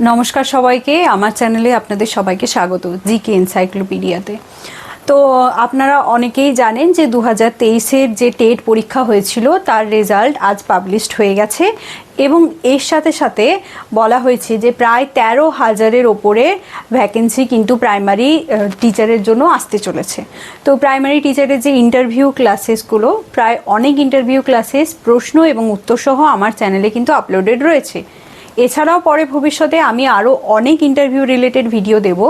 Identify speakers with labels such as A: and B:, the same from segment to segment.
A: নমস্কার সবাইকে। আমার চ্যানেলে আপনাদের সবাইকে স্বাগত জিকে এনসাইক্লোপিডিয়াতে। তো, আপনারা অনেকেই জানেন যে দু হাজার যে টেট পরীক্ষা হয়েছিল, তার রেজাল্ট আজ পাবলিশড হয়ে গেছে এবং এর সাথে সাথে বলা হয়েছে যে প্রায় তেরো হাজারের ওপরে ভ্যাকেন্সি কিন্তু প্রাইমারি টিচারের জন্য আসতে চলেছে। তো, প্রাইমারি টিচারের যে ইন্টারভিউ ক্লাসেসগুলো, প্রায় অনেক ইন্টারভিউ ক্লাসেস প্রশ্ন এবং উত্তরসহ আমার চ্যানেলে কিন্তু আপলোডেড রয়েছে। এছাড়াও পরে ভবিষ্যতে আমি আরও অনেক ইন্টারভিউ রিলেটেড ভিডিও দেব।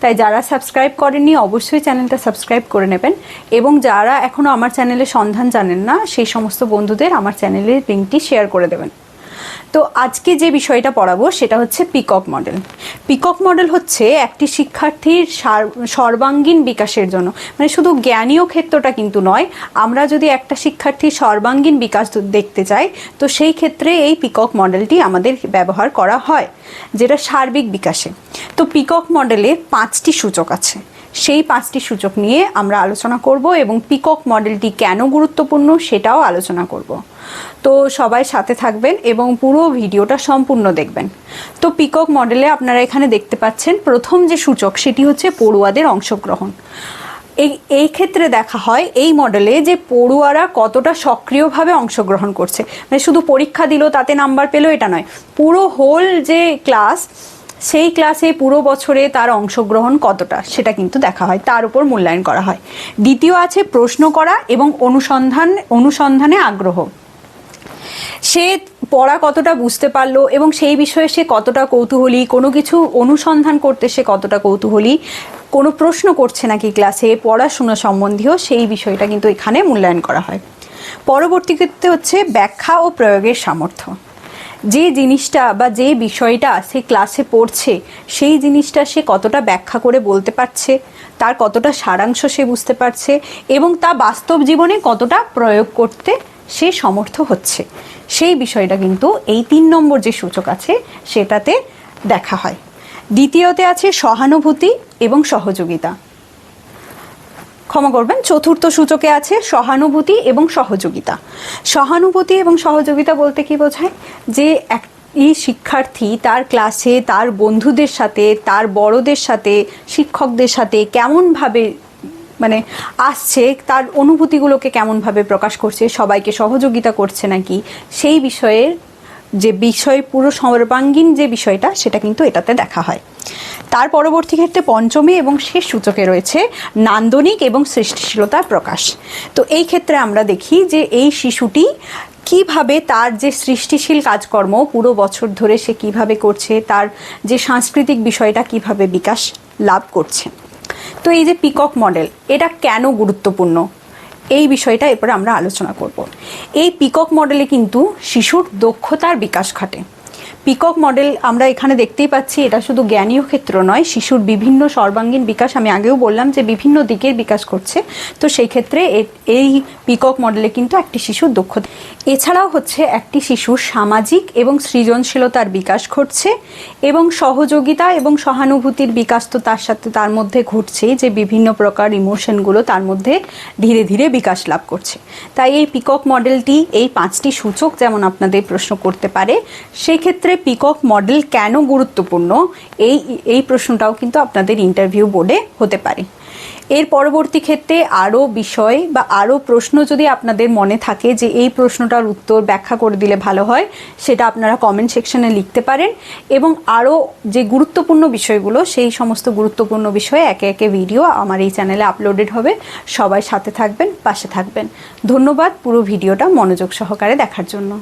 A: তাই যারা সাবস্ক্রাইব করেননি, অবশ্যই চ্যানেলটা সাবস্ক্রাইব করে নেবেন। এবং যারা এখনও আমার চ্যানেলে সন্ধান জানেন না, সেই সমস্ত বন্ধুদের আমার চ্যানেলের লিঙ্কটি শেয়ার করে দেবেন। তো আজকে যে বিষয়টা পড়াবো সেটা হচ্ছে পিকক মডেল। পিকক মডেল হচ্ছে একটি শিক্ষার্থীর সার- সর্বাঙ্গীন বিকাশের জন্য। মানে শুধু জ্ঞানীয় ক্ষেত্রটা কিন্তু নয়, আমরা যদি একটা শিক্ষার্থীর সর্বাঙ্গীন বিকাশ দেখতে চাই, তো সেই ক্ষেত্রে এই পিকক মডেলটি আমাদের ব্যবহার করা হয়, যেটা সার্বিক বিকাশে। তো পিকক মডেলে পাঁচটি সূচক আছে। সেই পাঁচটি সূচক নিয়ে আমরা আলোচনা করব এবং পিকক মডেলটি কেন গুরুত্বপূর্ণ সেটাও আলোচনা করব। তো সবাই সাথে থাকবেন এবং পুরো ভিডিওটা সম্পূর্ণ দেখবেন। তো পিকক মডেলে আপনারা এখানে দেখতে পাচ্ছেন প্রথম যে সূচক সেটি হচ্ছে পড়ুয়াদের অংশগ্রহণ। এই এই ক্ষেত্রে দেখা হয় এই মডেলে যে পড়ুয়ারা কতটা সক্রিয়ভাবে অংশগ্রহণ করছে। মানে শুধু পরীক্ষা দিল, তাতে নাম্বার পেল, এটা নয়। পুরো হোল যে ক্লাস সেই ক্লাসে পুরো বছরে তার অংশগ্রহণ কতটা সেটা কিন্তু দেখা হয়, তার উপর মূল্যায়ন করা হয়। দ্বিতীয় আছে প্রশ্ন করা এবং অনুসন্ধান, অনুসন্ধানে আগ্রহ। সে পড়া কতটা বুঝতে পারল এবং সেই বিষয়ে সে কতটা কৌতূহলী, কোনো কিছু অনুসন্ধান করতে সে কতটা কৌতূহলী, কোনো প্রশ্ন করছে নাকি ক্লাসে পড়াশোনা সম্বন্ধীয় সেই বিষয়টা কিন্তু এখানে মূল্যায়ন করা হয়। পরবর্তী ক্ষেত্রে হচ্ছে ব্যাখ্যা ও প্রয়োগের সামর্থ্য। যে জিনিসটা বা যে বিষয়টা সে ক্লাসে পড়ছে, সেই জিনিসটা সে কতটা ব্যাখ্যা করে বলতে পারছে, তার কতটা সারাংশ সে বুঝতে পারছে এবং তা বাস্তব জীবনে কতটা প্রয়োগ করতে সে সমর্থ হচ্ছে। সেই বিষয়টা কিন্তু এই তিন নম্বর যে সূচক আছে, সেটাতে দেখা হয়। দ্বিতীয়তে আছে সহানুভূতি এবং সহযোগিতা। ক্ষমা করবেন। চতুর্থ সূচকে আছে সহানুভূতি এবং সহযোগিতা। সহানুভূতি এবং সহযোগিতা বলতে কি বোঝায়? যে এক এই শিক্ষার্থী তার ক্লাসে, তার বন্ধুদের সাথে, তার বড়দের সাথে, শিক্ষকদের সাথে কেমনভাবে মানে আসছে, তার অনুভূতিগুলোকে কেমনভাবে প্রকাশ করছে, সবাইকে সহযোগিতা করছে নাকি, সেই বিষয়ের যে বিষয়, পুরো সর্বাঙ্গীন যে বিষয়টা, সেটা কিন্তু এটাতে দেখা হয়। তার পরবর্তী ক্ষেত্রে পঞ্চমী এবং শেষ সূচকে রয়েছে নান্দনিক এবং সৃষ্টিশীলতার প্রকাশ। তো এই ক্ষেত্রে আমরা দেখি যে এই শিশুটি কীভাবে তার যে সৃষ্টিশীল কাজকর্ম পুরো বছর ধরে সে কীভাবে করছে, তার যে সাংস্কৃতিক বিষয়টা কীভাবে বিকাশ লাভ করছে। তো এই যে পিকক মডেল, এটা কেন গুরুত্বপূর্ণ? এই বিষয়টা এরপরে আমরা আলোচনা করব। এই পিকক মডেলে কিন্তু শিশুর দক্ষতার বিকাশ ঘটে। পিকক মডেল আমরা এখানে দেখতেই পাচ্ছি, এটা শুধু জ্ঞানীয় ক্ষেত্র নয়, শিশুর বিভিন্ন সর্বাঙ্গীন বিকাশ, আমি আগেও বললাম যে বিভিন্ন দিকের বিকাশ করছে। তো সেই ক্ষেত্রে এই পিকক মডেলে কিন্তু একটি শিশুর দক্ষতা। এছাড়াও হচ্ছে একটি শিশুর সামাজিক এবং সৃজনশীলতার বিকাশ ঘটছে এবং সহযোগিতা এবং সহানুভূতির বিকাশ তো তার সাথে, তার মধ্যে ঘটছেই যে বিভিন্ন প্রকার ইমোশনগুলো তার মধ্যে ধীরে ধীরে বিকাশ লাভ করছে। তাই এই পিকক মডেলটি, এই পাঁচটি সূচক যেমন আপনাদের প্রশ্ন করতে পারে, সেই ক্ষেত্রে পিকক মডেল কেন গুরুত্বপূর্ণ? এই এই প্রশ্নটাও কিন্তু আপনাদের ইন্টারভিউ বোর্ডে হতে পারে। এর পরবর্তী ক্ষেত্রে আরও বিষয় বা আরও প্রশ্ন যদি আপনাদের মনে থাকে যে এই প্রশ্নটার উত্তর ব্যাখ্যা করে দিলে ভালো হয়, সেটা আপনারা কমেন্ট সেকশনে লিখতে পারেন এবং আরও যে গুরুত্বপূর্ণ বিষয়গুলো, সেই সমস্ত গুরুত্বপূর্ণ বিষয়ে একে একে ভিডিও আমার এই চ্যানেলে আপলোডেড হবে। সবাই সাথে থাকবেন, পাশে থাকবেন। ধন্যবাদ পুরো ভিডিওটা মনোযোগ সহকারে দেখার জন্য।